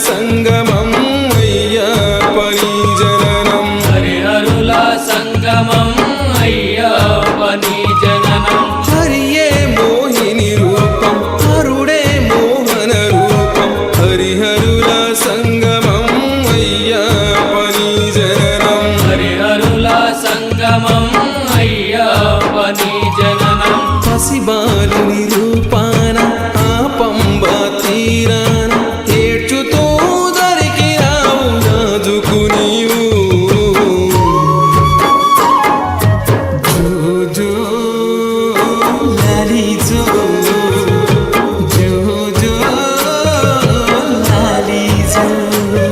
సంగమం అయ్యప్ప నీ జననం హరిహరుల సంగమం అయ్యప్ప నీ జననం హరియే మోహిని రూపం హరుడే మోహన రూపం. హరిహరుల సంగమం అయ్యప్ప నీ జననం హరిహరుల సంగమం అయ్యప్ప నీ జననం పసిబాలుని రూపాన ఆ పంబ తీరా. जो जो लाली जो